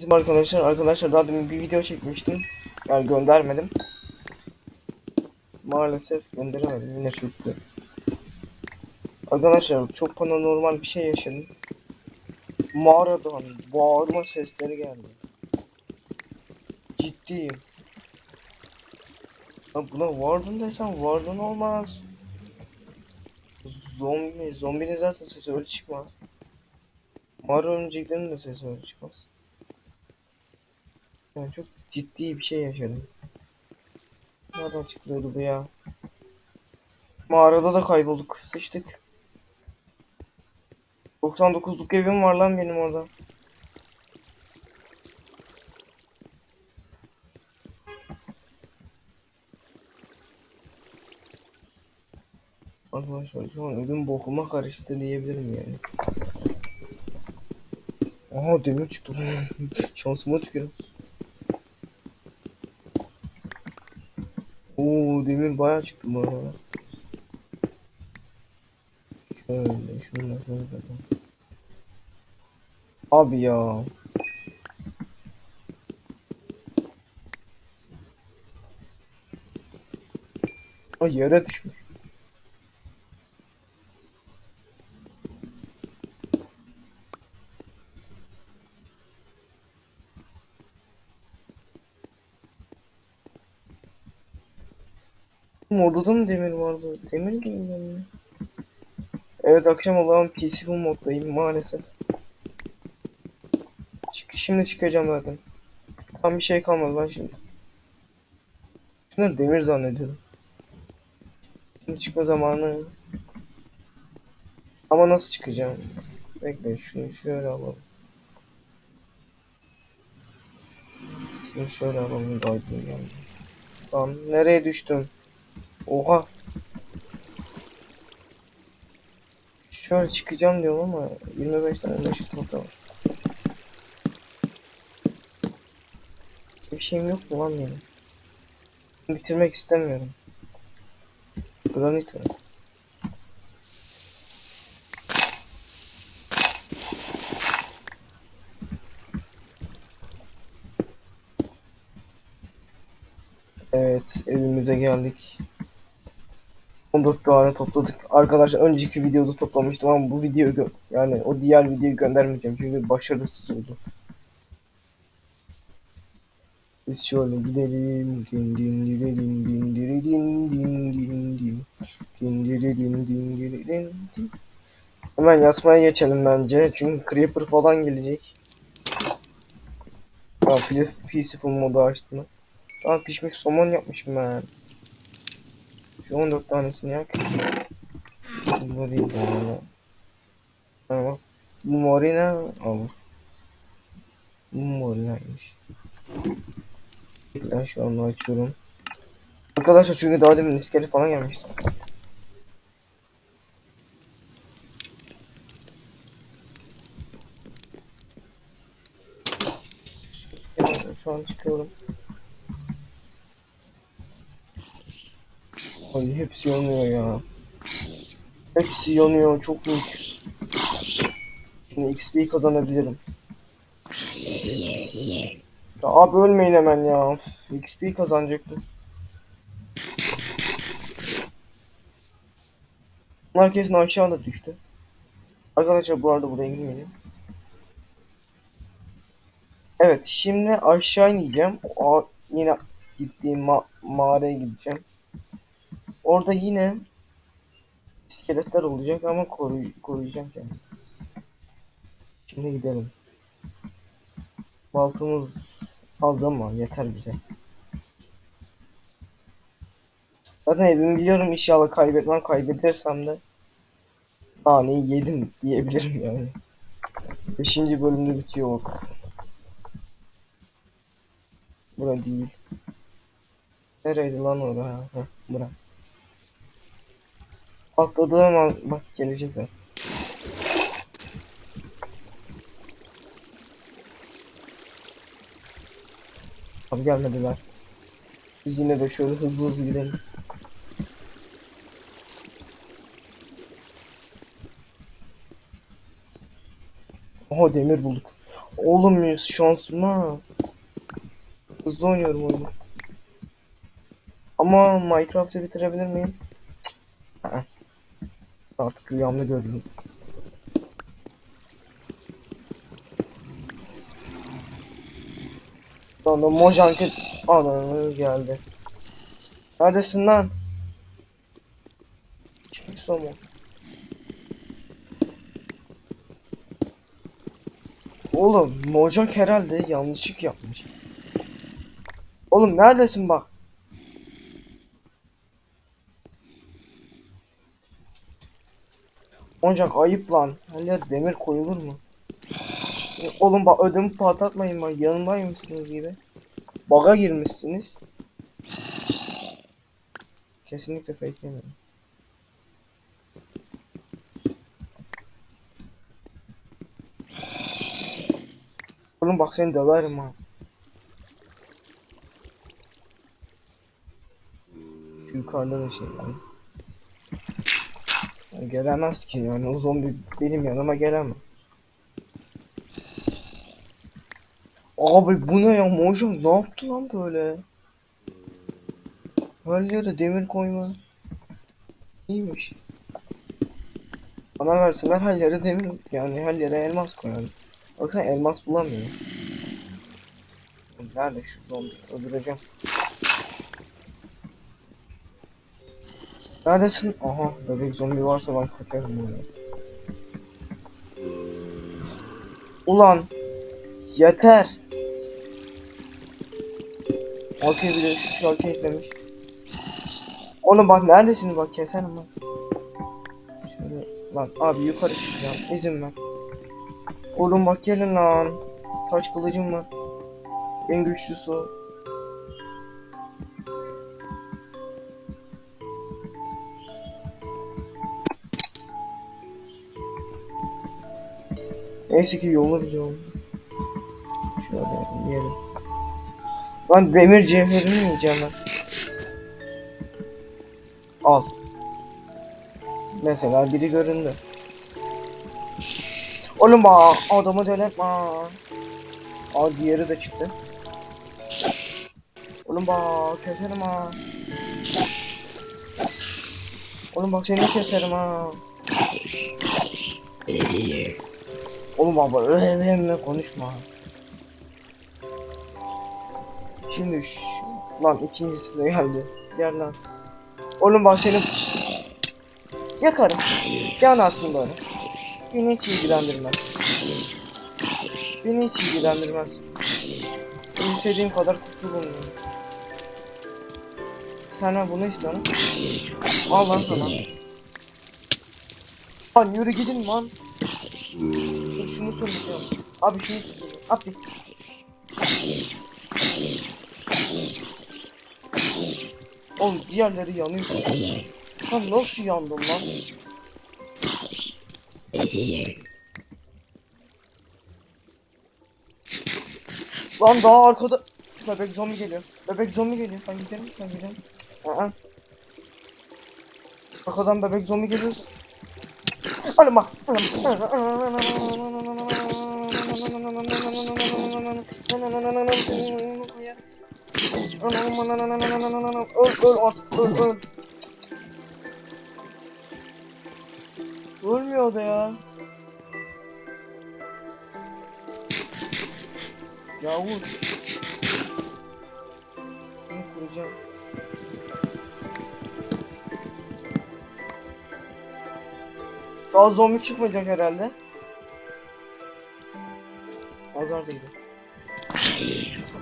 Bizim arkadaşlar arkadaşlar daha demin bir video çekmiştim. Yani göndermedim. Maalesef gönderemedim yine çöktü. Arkadaşlar çok paranormal bir şey yaşadım. Mağaradan bağırma sesleri geldi. Ciddiyim. Ya buna vardın desem vardın olmaz. Zombi, zombinin zaten sesi öyle çıkmaz. Mağara örümceklerinin de sesi öyle çıkmaz. Yani çok ciddi bir şey yaşadım. Nereden çıkıyordu bu ya? Mağarada da kaybolduk. Sıçtık. 99'luk evim var lan benim orada. Arkadaşlar şu an ödüm bokuma karıştı diyebilirim yani. Aha demir çıktı. Şansıma tükürüm. Oo demir bayağı çıktı bu arada. Şöyle şunu şöyle yapalım. Abi ya. Ay yere düşmüş. Oğlum Orada da mı demir vardı? Demir değil mi? Evet akşam olan peaceful moddayım maalesef. Çık şimdi çıkacağım zaten. Tam bir şey kalmadı lan şimdi. Şunları demir zannediyorum. Şimdi çıkma zamanı. Ama nasıl çıkacağım? Bekle şunu şöyle alalım. Şunu şöyle alalım. Tamam nereye düştüm? Oha. Şöyle çıkacağım diyorum ama 25 tane ışık nokta var. Bir şeyim yok mu lan benim? Bitirmek istemiyorum. Granit var. Evet evimize geldik. 14 tane topladık. Arkadaşlar önceki videoda toplamıştım ama bu video gö- yani o diğer videoyu göndermeyeceğim çünkü başarısız oldu. Biz şöyle gidelim. Din din din din diri din din din din. Din diri din din diri din din. Hemen yatmaya geçelim bence. Çünkü Creeper falan gelecek. Aa, Peaceful modu açtım. Aa pişmiş somon yapmışım ben. Şu 14 tanesini yak. Bu değil yani. Tamam. Bu morina al. Bu morinaymış. Ben şu anda açıyorum. Arkadaşlar çünkü daha demin iskele falan gelmişti. Şu an çıkıyorum. Ay hepsi yanıyor ya. Hepsi yanıyor çok büyük. Şimdi XP kazanabilirim. Ya abi ölmeyin hemen ya. XP kazanacaktım. Bunlar kesin aşağıda düştü. Arkadaşlar bu arada buraya girmeyelim. Evet şimdi aşağı ineceğim. O, yine gittiğim ma mağaraya gideceğim. Orada yine iskeletler olacak ama koruy koruyacağım kendimi. Şimdi gidelim. Baltamız az ama yeter bize. Zaten evimi biliyorum inşallah kaybetmem. Kaybedersem de naneyi yedim diyebilirim yani. Beşinci bölümde bitiyor. Bura değil. Nereydi lan oraya? Heh, bura. Atladığım an bak gelecekler. Abi gelmediler. Biz yine de şöyle hızlı hızlı gidelim. Oha demir bulduk. Oğlum ya şansıma. Hızlı oynuyorum oyunu. Ama Minecraft'ı bitirebilir miyim? Artık rüyamda gördüm. Sonra Mojang'ın adamı geldi. Neredesin lan? Çıkmış somon. Oğlum Mojang herhalde yanlışlık yapmış. Oğlum neredesin bak? Mojang ayıp lan. Her yer demir koyulur mu? Oğlum bak ödümü patlatmayın bak yanımdaymışsınız gibi. Baga girmişsiniz. Kesinlikle fake yemedim. Oğlum bak seni döverim ha. Yukarıda da şey var. Gelemez ki yani o zombi benim yanıma gelemez. Abi bu ne ya Mojang ne yaptı lan böyle? Her yere demir koyma. İyiymiş. Bana verseler her yere demir yani her yere elmas koyalım. Baksana elmas bulamıyorum. Nerede şu zombi? Öldüreceğim. Neredesin? Aha bebek zombi varsa ben kaçarım buraya. Ulan yeter. Okey bir de şu şarkı eklemiş. Oğlum bak neredesin bak keserim bak. Şöyle lan abi yukarı çıkacağım izin ver. Oğlum bak gelin lan. Taş kılıcım var. En güçlüsü o. Neyse ki biliyorum. Şöyle yiyelim. Lan demir cevherini mi yiyeceğim ben? Al. Mesela biri göründü. Oğlum bak adamı deletme. Aa diğeri de çıktı. Oğlum bak keserim ha. Oğlum bak seni keserim ha. Oğlum böyle öyle benimle konuşma. Şimdi lan ikincisi de geldi. Gel lan. Oğlum bak seni yakarım. Yan aslında onu. Beni hiç ilgilendirmez. Beni hiç ilgilendirmez. İstediğim kadar kurtulurum. Sana bunu istiyorum. Al lan sana. Lan yürü gidin lan. Şunu söyleyeceğim. Abi şunu. Abi. Oğlum diğerleri yanıyor. Lan nasıl yandım lan? Lan daha arkada bebek zombi geliyor. Bebek zombi geliyor. Ben gidelim, ben gidelim. Arkadan bebek zombi geliyor. Bak. Öl öl artık öl öl. Ölmüyor da ya. Yavur. Şunu kıracağım. Daha zombi çıkmayacak herhalde. Pazar değil.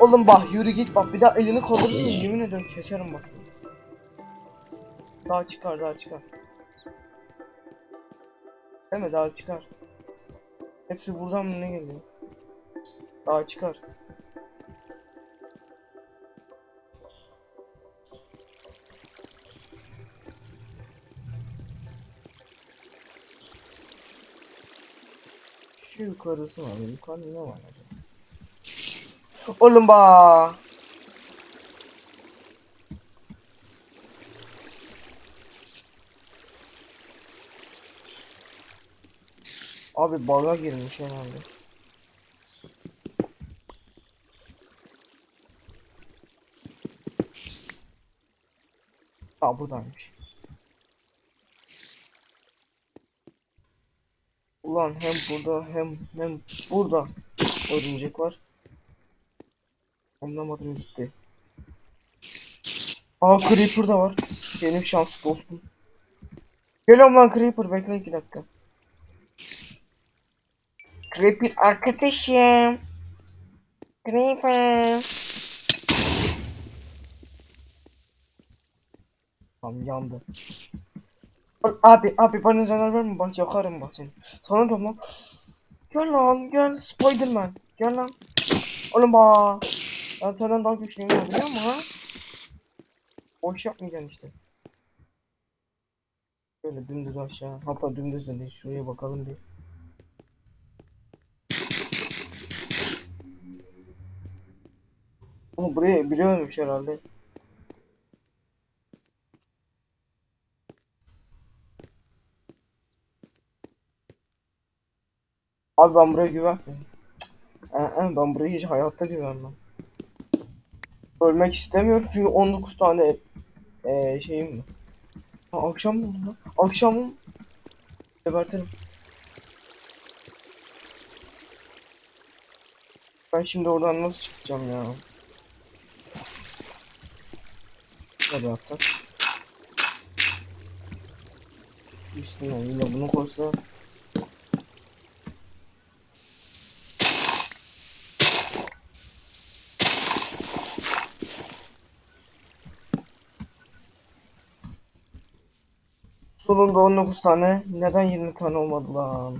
Oğlum bak yürü git bak bir daha elini kaldırırsın yemin ediyorum keserim bak. Daha çıkar daha çıkar. Değil mi daha çıkar. Hepsi buradan mı ne geliyor? Daha çıkar. yukarısı var. Yukarıda ne var acaba? Oğlum ba. Abi baga girmiş herhalde. Aa buradaymış. Ulan hem burada hem hem burada örümcek var. Anlamadım gitti. Aa Creeper da var. Benim şanslı dostum. Geliyorum lan Creeper bekle iki dakika. Creeper arkadaşım. Creeper. Tamam yandı. Abi abi bana zarar verme bak yakarım bak seni. Sana diyorum lan. Gel lan gel Spiderman. Gel lan. Oğlum bak. Ben senden daha güçlüyüm ya, biliyor musun ha? Boş yapmayacaksın işte. Böyle dümdüz aşağı. Hatta dümdüz de değil. Şuraya bakalım bir. Oğlum buraya biliyormuş herhalde. Abi ben buraya güvenmiyorum. Ben buraya hiç hayatta güvenmem. Ölmek istemiyorum çünkü 19 tane ee, şeyim var. Ha, akşam mı lan? Akşam mı? Gebertirim. Ben şimdi oradan nasıl çıkacağım ya? Hadi atla. Üstüne yine bunu koysa. Sonunda 19 tane. Neden 20 tane olmadı lan?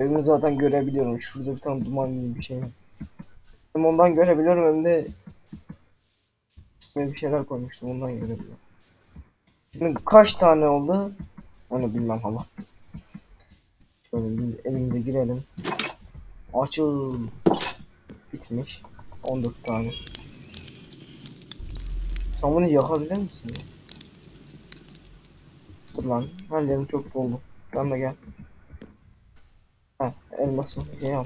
Evimi zaten görebiliyorum. Şurada bir tane duman gibi bir şey. Hem ondan görebiliyorum hem de üstüne bir şeyler koymuştum ondan görebiliyorum. Şimdi kaç tane oldu? Onu bilmem hala. Şöyle biz evimize girelim. Açıl. Bitmiş. 14 tane. Sen bunu yakabilir misin? Dur lan. Her çok doldu. Sen de gel. Heh, elması şey al.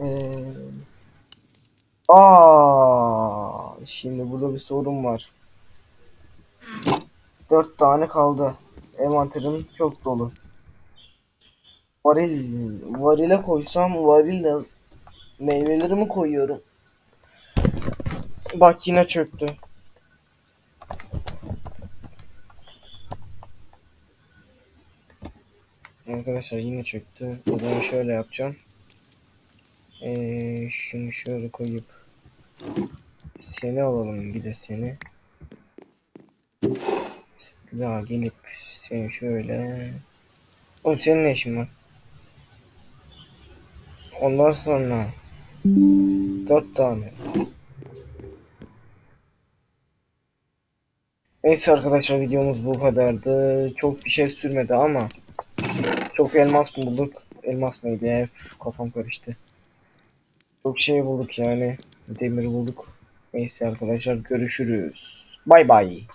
Ee... Aa, şimdi burada bir sorun var. Dört tane kaldı. Envanterim çok dolu. Varil, varile koysam varille meyvelerimi koyuyorum. Bak yine çöktü. Arkadaşlar yine çöktü. O zaman şöyle yapacağım. Ee, şunu şöyle koyup seni alalım bir de seni. Daha gelip seni şöyle. Oğlum senin ne işin var? Ondan sonra dört tane. Neyse arkadaşlar videomuz bu kadardı. Çok bir şey sürmedi ama çok elmas bulduk. Elmas neydi ya? Kafam karıştı. Çok şey bulduk yani. Demir bulduk. Neyse arkadaşlar görüşürüz. Bay bay.